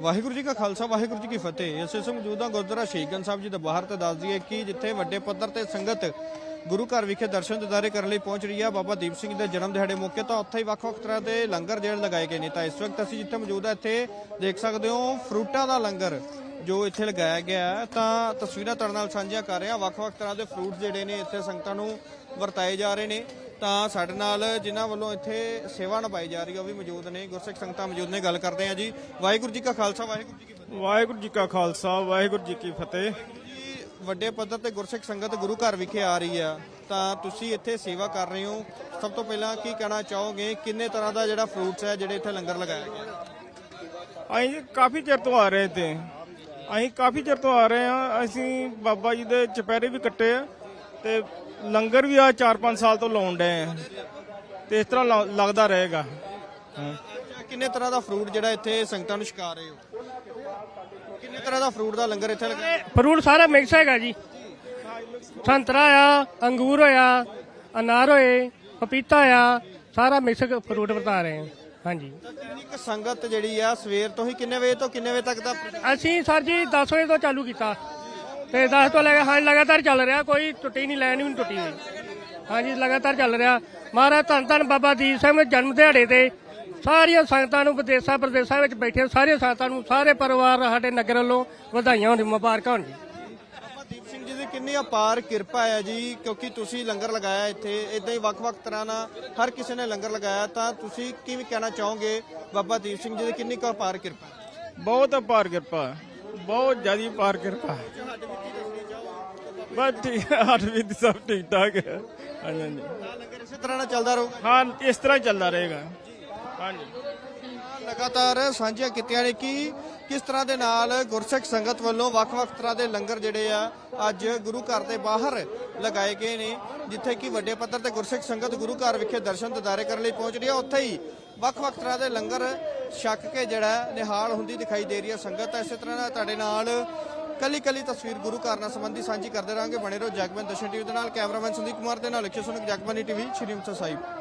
ਵਾਹਿਗੁਰੂ ਜੀ ਕਾ ਖਾਲਸਾ, ਵਾਹਿਗੁਰੂ ਜੀ ਕੀ ਫਤਿਹ। ਇਸ ਸਮੇਂ ਮੌਜੂਦਾ ਗੁਰਦੁਆਰਾ ਸ਼ਹੀਦਗੰਜ ਸਾਹਿਬ ਜੀ ਦੇ ਬਾਹਰ ਤੇ ਦੱਸ ਦਈਏ ਕਿ ਜਿੱਥੇ ਵੱਡੇ ਪੱਧਰ ਤੇ ਸੰਗਤ ਗੁਰੂ ਘਰ ਵਿਖੇ ਦਰਸ਼ਨ ਦਿਦਾਰੇ ਕਰਨ ਲਈ ਪਹੁੰਚ ਰਹੀ ਹੈ, ਬਾਬਾ ਦੀਪ ਸਿੰਘ ਦੇ ਜਨਮ ਦਿਹਾੜੇ ਮੌਕੇ ਤਾਂ ਉੱਥੇ ਹੀ ਵੱਖ-ਵੱਖ ਤਰ੍ਹਾਂ ਦੇ ਲੰਗਰ ਜਿਹੜੇ ਲਗਾਏ ਗਏ ਨੇ। ਤਾਂ ਇਸ ਵਕਤ ਅਸੀਂ ਜਿੱਥੇ ਮੌਜੂਦ ਹਾਂ, ਇੱਥੇ ਦੇਖ ਸਕਦੇ ਹੋ ਫਰੂਟਾਂ ਦਾ ਲੰਗਰ ਜੋ ਇੱਥੇ ਲਗਾਇਆ ਗਿਆ ਤਾਂ ਤਸਵੀਰਾਂ ਤੁਹਾਡੇ ਨਾਲ ਸਾਂਝੀਆਂ ਕਰ ਰਹੇ। ਵੱਖ-ਵੱਖ ਤਰ੍ਹਾਂ ਦੇ ਫਰੂਟ ਜਿਹੜੇ ਨੇ ਇੱਥੇ ਸੰਗਤਾਂ ਨੂੰ ਵਰਤਾਏ ਜਾ ਰਹੇ ਨੇ। ਤਾਂ ਸਾਡੇ ਨਾਲ ਜਿਨ੍ਹਾਂ ਵੱਲੋਂ ਇੱਥੇ ਸੇਵਾ ਨਿਭਾਈ ਜਾ ਰਹੀ ਹੈ ਉਹ ਵੀ ਮੌਜੂਦ ਨੇ। ਗੁਰਸਿੱਖ ਸੰਗਤਾਂ ਮੌਜੂਦ ਨੇ ਗੱਲ ਕਰਦੇ ਹਾਂ ਜੀ। ਵਾਹਿਗੁਰੂ ਜੀ ਕਾ ਖਾਲਸਾ ਵਾਹਿਗੁਰੂ ਜੀ ਕੀ ਫਤਿਹ। ਵਾਹਿਗੁਰੂ ਜੀ ਕਾ ਖਾਲਸਾ ਵਾਹਿਗੁਰੂ ਜੀ ਕੀ ਫਤਿਹ। ਵੱਡੇ ਪੱਧਰ ਤੇ ਗੁਰਸਿੱਖ ਸੰਗਤ ਗੁਰੂ ਘਰ ਵਿਖੇ ਆ ਰਹੀ ਆ। ਤਾਂ ਤੁਸੀਂ ਇੱਥੇ ਸੇਵਾ ਕਰ ਰਹੇ ਹੋ। ਸਭ ਤੋਂ ਪਹਿਲਾਂ ਕੀ ਕਹਿਣਾ ਚਾਹੋਗੇ? ਕਿੰਨੇ ਤਰ੍ਹਾਂ ਦਾ ਜਿਹੜਾ ਫਰੂਟਸ ਹੈ ਜਿਹੜੇ ਇੱਥੇ ਲੰਗਰ ਲਗਾਇਆ ਗਿਆ? ਜੀ ਕਾਫੀ ਚਿਰ ਤੋਂ ਆ ਰਹੇ ਤੇ। ਅਸੀਂ ਕਾਫੀ ਚਿਰ ਤੋਂ ਆ ਰਹੇ ਹਾਂ। ਅਸੀਂ ਬਾਬਾ ਜੀ ਦੇ ਚੁਪਹਿਰੇ ਵੀ ਕੱਟੇ ਆ ਤੇ ਲੰਗਰ ਵੀ ਆ 4-5 ਸਾਲ ਤੋਂ ਲਾਉਣ ਡਏ ਆ। ਤੇ ਇਸ ਤਰ੍ਹਾਂ ਲ- ਲੱਗਦਾ ਰਹੇਗਾ। ਕਿੰਨੇ ਤਰ੍ਹਾਂ ਦਾ ਫਰੂਟ ਜਿਹੜਾ ਇੱਥੇ ਸੰਗਤਾਂ ਨੂੰ ਛਕਾ ਰਹੇ ਹੋ? ਕਿੰਨੇ ਤਰ੍ਹਾਂ ਦਾ ਫਰੂਟ ਦਾ ਲੰਗਰ ਇੱਥੇ ਲਗਾਇਆ ਫਰੂਟ ਸਾਰਾ ਮਿਕਸ ਹੈਗਾ ਜੀ। ਸੰਤਰਾ ਆ ਅੰਗੂਰ ਹੋਇਆ ਅਨਾਰ ਹੋਏ ਪਪੀਤਾ ਆ ਸਾਰਾ ਮਿਕਸ ਫਰੂਟ ਵਰਤਾ ਰਹੇ ਹਾਂ। ਹਾਂਜੀ। ਤਾਂ ਕਿੰਨੀ ਕੁ ਸੰਗਤ ਜਿਹੜੀ ਆ ਸਵੇਰ ਤੋਂ ਹੀ ਕਿੰਨੇ ਵਜੇ ਤੋਂ ਕਿੰਨੇ ਵਜੇ ਤੱਕ ਦਾ ਅਸੀਂ ਸਰ ਜੀ 10 ਵਜੇ ਤੋਂ ਚਾਲੂ ਕੀਤਾ ਤੇ 10 ਤੋਂ ਲੈ ਕੇ ਹਾਂ ਲਗਾਤਾਰ ਚੱਲ ਰਿਹਾ ਕੋਈ ਟੁੱਟੀ ਨਹੀਂ ਲੈਣ ਵੀ ਨਹੀਂ ਟੁੱਟੀ ਹੋਈ। ਹਾਂਜੀ ਲਗਾਤਾਰ ਚੱਲ ਰਿਹਾ। ਮਹਾਰਾਜ ਧੰਨ ਧੰਨ ਬਾਬਾ ਦੀਪ ਸਿੰਘ ਦੇ ਜਨਮ ਦਿਹਾੜੇ ਤੇ ਸਾਰੀਆਂ ਸੰਗਤਾਂ ਨੂੰ ਵਿਦੇਸ਼ਾਂ ਪ੍ਰਦੇਸ਼ਾਂ ਵਿੱਚ ਬੈਠੇ ਸਾਰੀਆਂ ਸੰਗਤਾਂ ਨੂੰ ਸਾਰੇ ਪਰਿਵਾਰ ਸਾਡੇ ਨਗਰ ਵੱਲੋਂ ਵਧਾਈਆਂ ਹੋਣ ਮੁਬਾਰਕਾਂ ਹੋਣ ਜੀ। ਕਿੰਨੀ ਅਪਾਰ ਕਿਰਪਾ ਹੈ ਜੀ ਕਿਉਂਕਿ ਤੁਸੀਂ ਲੰਗਰ ਲਗਾਇਆ ਇੱਥੇ। ਇਦਾਂ ਹੀ ਵੱਖ-ਵੱਖ ਤਰ੍ਹਾਂ ਨਾਲ ਹਰ ਕਿਸੇ ਨੇ ਲੰਗਰ ਲਗਾਇਆ ਤਾਂ ਤੁਸੀਂ ਕਿਵੇਂ ਕਹਿਣਾ ਚਾਹੋਗੇ ਬਾਬਾ ਦੀਪ ਸਿੰਘ ਜੀ ਦੀ ਕਿੰਨੀ ਕੁ ਅਪਾਰ ਕਿਰਪਾ? ਬਹੁਤ ਅਪਾਰ ਕਿਰਪਾ। ਬਹੁਤ ਜ਼ਿਆਦੀ ਅਪਾਰ ਕਿਰਪਾ। ਬਸ ਠੀਕ ਹੱਥ ਵੀ ਸਭ ਠੀਕ ਠਾਕ ਹੈ। ਹਾਂਜੀ ਹਾਂਜੀ। ਲੰਗਰ ਇਸੇ ਤਰ੍ਹਾਂ ਨਾਲ ਚੱਲਦਾ ਰਹੂਗਾ? ਹਾਂ ਇਸ ਤਰ੍ਹਾਂ ਹੀ ਚੱਲਦਾ ਰਹੇਗਾ। ਹਾਂਜੀ। ਲਗਾਤਾਰ ਸਾਂਝੀਆਂ ਕੀਤੀਆਂ ਨੇ ਕਿ ਕਿਸ ਤਰ੍ਹਾਂ ਦੇ ਨਾਲ ਗੁਰਸਿੱਖ ਸੰਗਤ ਵੱਲੋਂ ਵੱਖ-ਵੱਖ ਤਰ੍ਹਾਂ ਦੇ ਲੰਗਰ ਜਿਹੜੇ ਆ, ਅੱਜ ਗੁਰੂ ਘਰ ਦੇ ਬਾਹਰ ਲਗਾਏ ਗਏ ਨੇ, ਜਿੱਥੇ ਕਿ ਵੱਡੇ ਪੱਧਰ ਤੇ ਗੁਰਸਿੱਖ ਸੰਗਤ ਗੁਰੂ ਘਰ ਵਿਖੇ ਦਰਸ਼ਨ ਦਿਦਾਰੇ ਕਰਨ ਲਈ ਪਹੁੰਚ ਰਹੀ ਹੈ ਉੱਥੇ ਹੀ ਵੱਖ-ਵੱਖ ਤਰ੍ਹਾਂ ਦੇ ਲੰਗਰ ਛਕ ਕੇ ਜਿਹੜਾ ਨਿਹਾਲ ਹੁੰਦੀ ਦਿਖਾਈ ਦੇ ਰਹੀ ਹੈ ਸੰਗਤ। ਇਸੇ ਤਰ੍ਹਾਂ ਨਾਲ ਤੁਹਾਡੇ ਨਾਲ ਕੱਲੀ ਕੱਲੀ ਤਸਵੀਰ ਗੁਰੂ ਘਰ ਨਾਲ ਸੰਬੰਧੀ ਸਾਂਝੀ ਕਰਦੇ ਰਹਾਂਗੇ। ਬਣੇ ਰਹੋ ਜਗਮਨ ਦਰਸ਼ਨ ਟੀਵੀ ਦੇ ਨਾਲ। ਕੈਮਰਾਮੈਨ ਸੰਦੀਪ ਕੁਮਾਰ ਦੇ ਨਾਲ ਲਿਖੇ ਸੁਣਕ ਜਗਬਾਨੀ ਟੀਵੀ, ਸ਼੍ਰੀ ਮੁਕਤਸਰ ਸਾਹਿਬ।